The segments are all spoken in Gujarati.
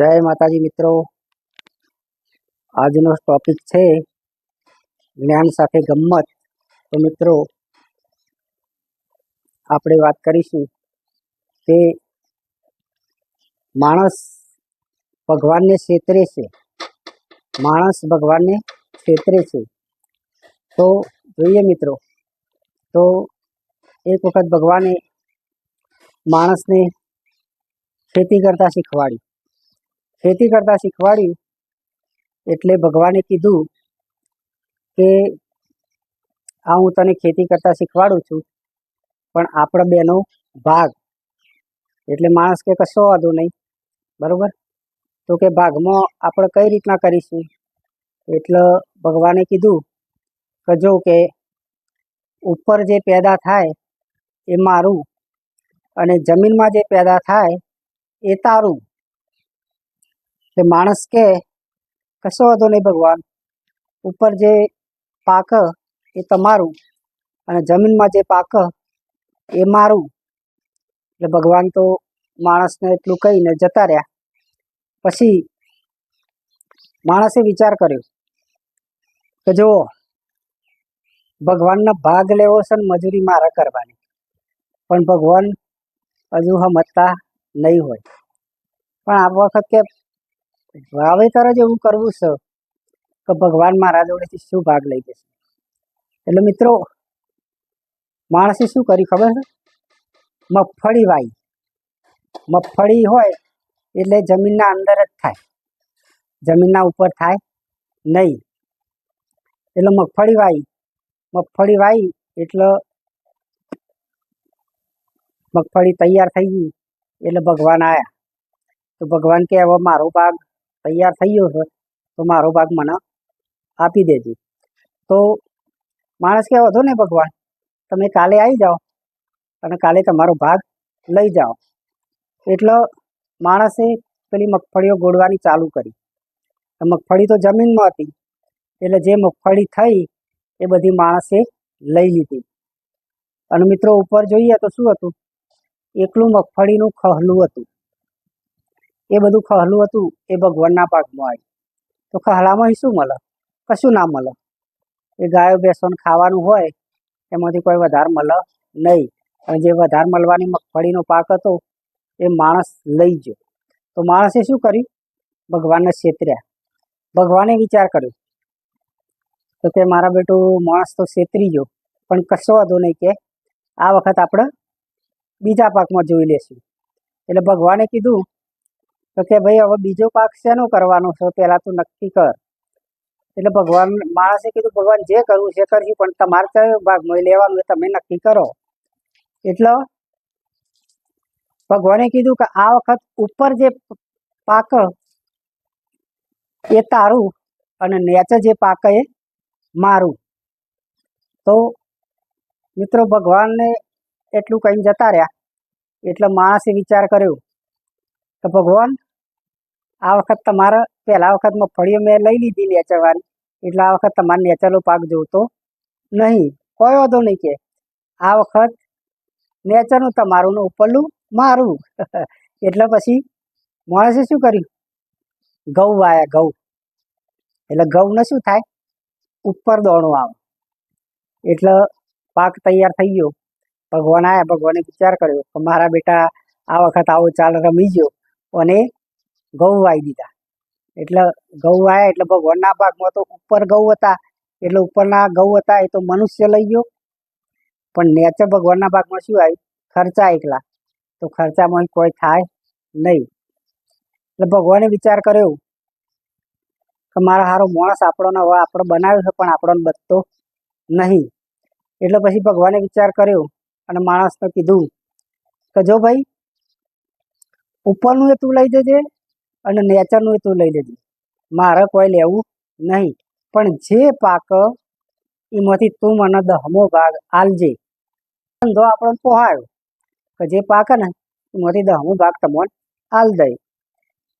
જય માતાજી મિત્રો. આજનો ટોપિક છે જ્ઞાન સાથે ગમ્મત. તો મિત્રો, આપણે વાત કરીશું કે માણસ ભગવાનને છેતરે છે. માણસ ભગવાનને છેતરે છે. તો જોઈએ મિત્રો, તો એક વખત ભગવાને માણસને ખેતી કરતા શીખવાડી. ખેતી કરતા શીખવાડ્યું એટલે ભગવાને કીધું કે આ હું તને ખેતી કરતા શીખવાડું છું, પણ આપણા બેનો ભાગ. એટલે માણસ કે કશો વાંધો નહીં, બરોબર? તો કે ભાગમાં આપણે કઈ રીતના કરીશું? એટલે ભગવાને કીધું કે જો કે ઉપર જે પેદા થાય એ મારું અને જમીનમાં જે પેદા થાય એ તારું. કે માણસ કે, કશો વાંધો નહીં ભગવાન. ઉપર જે પાક એ તમારું અને જમીનમાં જે પાક એ મારું. એટલે ભગવાન તો માણસને એટલું કહીને જતા રહ્યા. પછી માણસે વિચાર કર્યો કે જુઓ, ભગવાનનો ભાગ લેવો છે ને મજૂરી મારે કરવાની. પણ ભગવાન હજુ સમજતા નહીં હોય. પણ આ વખત કે વાવેતર જ એવું કરવું છે કે ભગવાન મારા જોડેથી શું ભાગ લઈ જશે? એટલે મિત્રો, માણસે શું કર્યું ખબર છે? મગફળી વાવી. મગફળી હોય એટલે જમીનના અંદર જ થાય. જમીનના ઉપર થાય નહીં. એટલે મગફળી વાવી. મગફળી વાવી એટલે મગફળી તૈયાર થઈ ગઈ. એટલે ભગવાન આવ્યા તો ભગવાન કે, હવે મારો ભાગ તૈયાર થઈ ગયો છે, તો મારો ભાગ મને આપી દેજે. તો માણસ કહેવો વધો ને ભગવાન, તમે કાલે આવી જાઓ અને કાલે તમારો ભાગ લઈ જાઓ. એટલે માણસે પેલી મગફળીઓ ગોળવાની ચાલુ કરી. મગફળી તો જમીનમાં હતી, એટલે જે મગફળી થઈ એ બધી માણસે લઈ લીધી. અને મિત્રો, ઉપર જોઈએ તો શું હતું? એકલું મગફળીનું ખહલું હતું. એ બધું ખહલું હતું, એ ભગવાનના પાકમાં આવ્યું તો ખહલામાં શું મળે? કશું ના મળે. એ ગાયો ભેંસોને ખાવાનું હોય, એમાંથી કોઈ વધારે મળે નહીં. અને જે વધારે મળવાની મગફળીનો પાક હતો, એ માણસ લઈ ગયો. તો માણસે શું કર્યું? ભગવાનને છેતર્યા. ભગવાને વિચાર કર્યો, તો કે મારા બેટું, માણસ તો છેતરી ગયો. પણ કશો વાંધો નહીં કે, આ વખત આપણે બીજા પાકમાં જોઈ લેશું. એટલે ભગવાને કીધું તો કે ભાઈ, હવે બીજો પાક શેનો કરવાનો છે? પહેલાં તું નક્કી કર. એટલે ભગવાન, માણસે કીધું, ભગવાન જે કરવું છે કરશું પણ તમારે કયો ભાગ લેવાનો એ તમે નક્કી કરો. એટલે ભગવાને કીધું કે આ વખત ઉપર જે પાક એ તારું અને નીચે જે પાક એ મારું. તો મિત્રો, ભગવાનને એટલું કહીને જતા રહ્યા. એટલે માણસે વિચાર કર્યો કે ભગવાન આ વખત તમારે પહેલા વખતમાં ફળીઓ મેં લઈ લીધી નેચરવાળી. એટલે આ વખત તમારે નેચરનો પાક જોતો નહીં. કોઈ વાંધો નહીં કે. આ વખત નેચરનું તમારું ને ઉપરલું મારું. એટલે પછી માણસે શું કર્યું? ઘઉં વાયા ઘઉં. એટલે ઘઉંને શું થાય? ઉપર દોણું આવે. એટલે પાક તૈયાર થઈ ગયો. ભગવાન આવ્યા ભગવાને વિચાર કર્યો કે મારા બેટા આ વખત આવો ચાલ રમી ગયો. અને ઘઉં વાવી દીધા. એટલે ઘઉં વાયા એટલે ભગવાનના ભાગમાં તો ઉપર ઘઉં હતા. એટલે ઉપરના ઘઉં હતા એ તો મનુષ્ય લઈ ગયો. પણ નેચર ભગવાનના ભાગમાં શું આવ્યું? ખર્ચા એકલા. તો ખર્ચામાં કોઈ થાય નહીં. એટલે ભગવાને વિચાર કર્યો કે મારા હારો માણસ આપણોને હવે આપણો બનાવ્યો છે, પણ આપણોને બચતો નહીં. એટલે પછી ભગવાને વિચાર કર્યો અને માણસને કીધું કે જો ભાઈ, ઉપરનું એ તું લઈ જજે અને નેચરનું તું લઈ લેજે. મારે કોઈ લેવું નહીં. પણ જે પાક એમાંથી તું મને દહમો ભાગ આલજે. ધંધો આપણને પોહાયો કે જે પાક ને, એમાંથી દહમો ભાગ તમને આલ દે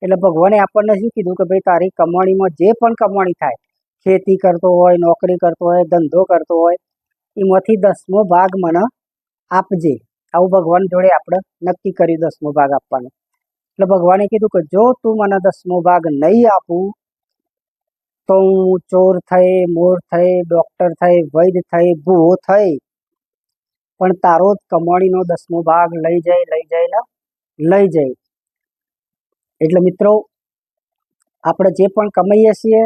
એટલે ભગવાને આપણને શું કીધું કે ભાઈ તારી કમાણીમાં જે પણ કમાણી થાય, ખેતી કરતો હોય, નોકરી કરતો હોય, ધંધો કરતો હોય, એમાંથી દસમો ભાગ મને આપજે. આવું ભગવાન જોડે આપણે નક્કી કર્યું દસમો ભાગ આપવાનો. એટલે ભગવાને કીધું કે જો તું મને દસમો ભાગ નહીં આપું, તો હું ચોર થઈ, મોર થઈ, ડોક્ટર થઈ, વૈદ્ય થઈ, ભૂવો થઈ, પણ તારો જ કમાણીનો દસમો ભાગ લઈ જાય લઈ જાય લઈ જાય. એટલે મિત્રો, આપણે જે પણ કમાઈએ છીએ,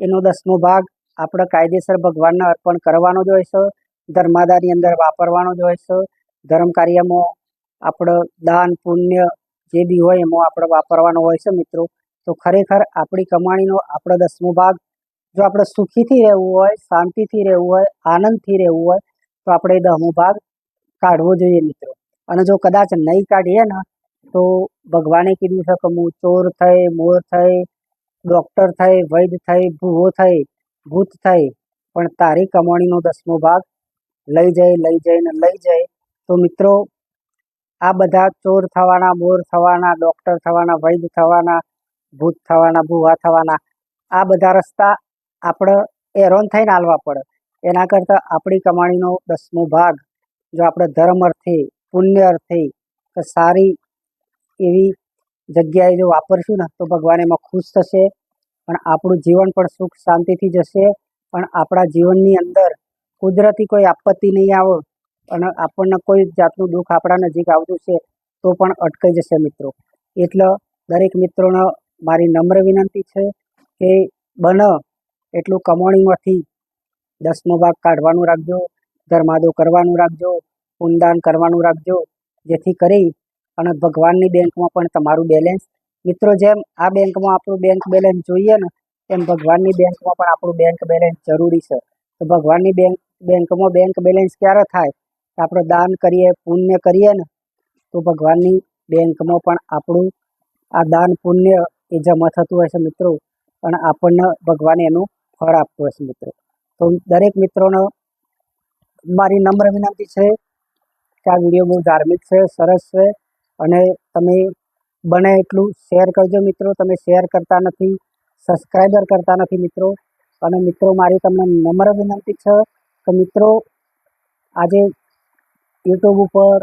એનો દસમો ભાગ આપણે કાયદેસર ભગવાનને અર્પણ કરવાનો જ હોય છે, ધર્માદાની અંદર વાપરવાનો જ હોય છે. ધર્મ કાર્યમાં આપણે દાન, પુણ્ય જે બી હોય એમાં આપણે વાપરવાનો હોય છે મિત્રો. તો ખરેખર આપણી કમાણીનો આપણો દસમો ભાગ, જો આપણે સુખીથી રહેવું હોય, શાંતિથી રહેવું હોય, આનંદથી રહેવું હોય, તો આપણે દસમો ભાગ કાઢવો જોઈએ મિત્રો. અને જો કદાચ નહીં કાઢીએ ને, તો ભગવાને કીધું છે કે હું ચોર થઈ, મોર થઈ, ડૉક્ટર થઈ, વૈદ્ય થઈ, ભૂવો થઈ, ભૂત થઈ, પણ તારી કમાણીનો દસમો ભાગ લઈ જાય લઈ જાય ને લઈ જાય તો મિત્રો આ બધા ચોર થવાના, મોર થવાના ડૉક્ટર થવાના, વૈદ્ય થવાના, ભૂત થવાના ભૂવા થવાના, આ બધા રસ્તા આપણે એરોન થઈને હાલવા પડે. એના કરતાં આપણી કમાણીનો દસમો ભાગ, જો આપણે ધર્મ અર્થે, પુણ્ય અર્થે કે સારી એવી જગ્યાએ જો વાપરશું ને, તો ભગવાન એમાં ખુશ થશે, પણ આપણું જીવન પણ સુખ શાંતિથી જશે, પણ આપણા જીવનની અંદર કુદરતી કોઈ આપત્તિ નહીં આવે અને આપણને કોઈ જાતનું દુઃખ આપણા નજીક આવતું છે, તો પણ અટકાઈ જશે મિત્રો. એટલે દરેક મિત્રોને મારી નમ્ર વિનંતી છે કે બને એટલું કમાણીમાંથી દસમો ભાગ કાઢવાનું રાખજો, ધર્માદો કરવાનું રાખજો પુનદાન કરવાનું રાખજો, જેથી કરી અને ભગવાનની બેંકમાં પણ તમારું બેલેન્સ. મિત્રો, જેમ આ બેંકમાં આપણું બેંક બેલેન્સ જોઈએ ને, એમ ભગવાનની બેંકમાં પણ આપણું બેંક બેલેન્સ જરૂરી છે. તો ભગવાનની બેંક, બેંકમાં બેંક બેલેન્સ ક્યારે થાય? આપણે દાન કરીએ, પુણ્ય કરીએ ને, તો ભગવાનની બેંકમાં પણ આપણું આ દાન પુણ્ય એ જમા થતું હોય છે મિત્રો. અને આપણને ભગવાન એનું ફળ આપતું હોય છે મિત્રો. તો દરેક મિત્રોને મારી નમ્ર વિનંતી છે કે આ વીડિયો બહુ ધાર્મિક છે, સરસ છે અને તમે બને એટલું શેર કરજો મિત્રો. તમે શેર કરતા નથી સબસ્ક્રાઈબર કરતા નથી મિત્રો. અને મિત્રો, મારી તમને નમ્ર વિનંતી છે કે મિત્રો, આજે યુટ્યુબ ઉપર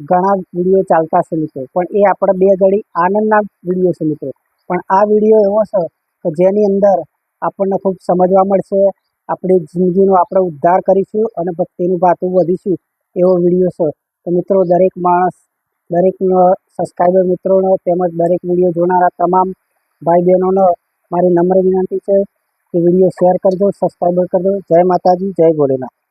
ઘણા વીડિયો ચાલતા છે મિત્રો. પણ એ આપણે બે ઘડી આનંદના વીડિયો છે મિત્રો. પણ આ વીડિયો એવો છે કે જેની અંદર આપણને ખૂબ સમજવા મળશે, આપણી જિંદગીનો આપણે ઉદ્ધાર કરીશું અને ભક્તિનું ભાતું વધીશું એવો વીડિયો છે. તો મિત્રો, દરેક માણસ દરેકનો સબસ્ક્રાઈબર મિત્રોનો તેમજ દરેક વીડિયો જોનારા તમામ ભાઈ બહેનોનો મારી નમ્ર વિનંતી છે કે વીડિયો શેર કરજો સબસ્ક્રાઈબર કરજો. જય માતાજી, જય ભોલેનાથ.